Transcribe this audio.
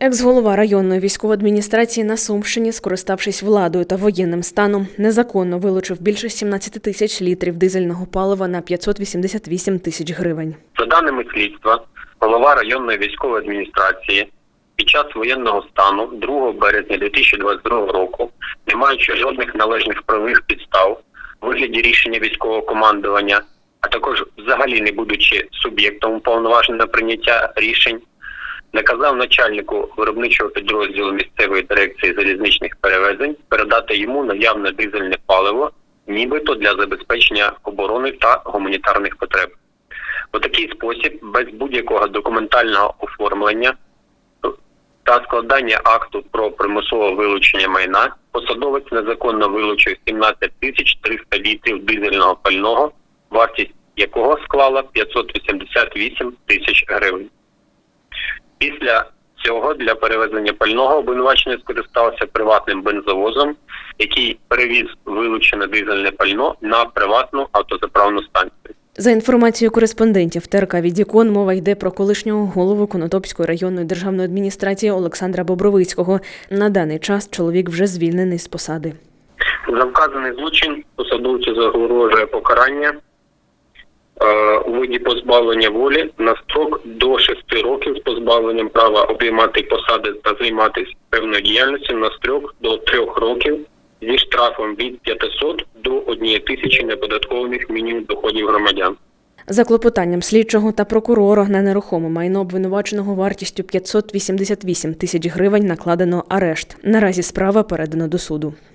Екс-голова районної військової адміністрації на Сумщині, скориставшись владою та воєнним станом, незаконно вилучив більше 17 тисяч літрів дизельного палива на 588 тисяч гривень. За даними слідства, голова районної військової адміністрації під час воєнного стану 2 березня 2022 року, не маючи жодних належних правових підстав у вигляді рішення військового командування, а також взагалі не будучи суб'єктом уповноваженого прийняття рішень, наказав начальнику виробничого підрозділу місцевої дирекції залізничних перевезень передати йому наявне дизельне паливо, нібито для забезпечення оборони та гуманітарних потреб. У такий спосіб, без будь-якого документального оформлення та складання акту про примусове вилучення майна, посадовець незаконно вилучив 17 тисяч 300 літрів дизельного пального, вартість якого склала 588 тисяч гривень. Після цього для перевезення пального обвинувачення скористався приватним бензовозом, який перевіз вилучене дизельне пально на приватну автозаправну станцію. За інформацією кореспондентів ТРК «Відікон» мова йде про колишнього голову Конотопської районної державної адміністрації Олександра Бобровицького. На даний час чоловік вже звільнений з посади. За вказаний злочин посадовцю загрожує покарання у виді позбавлення волі на строк до 6 років з позбавленням права обіймати посади та займатися певною діяльністю на строк до 3 років зі штрафом від 500 до 1 тисячі неподаткових мінімум доходів громадян. За клопотанням слідчого та прокурора на нерухоме майно обвинуваченого вартістю 588 тисяч гривень накладено арешт. Наразі справа передано до суду.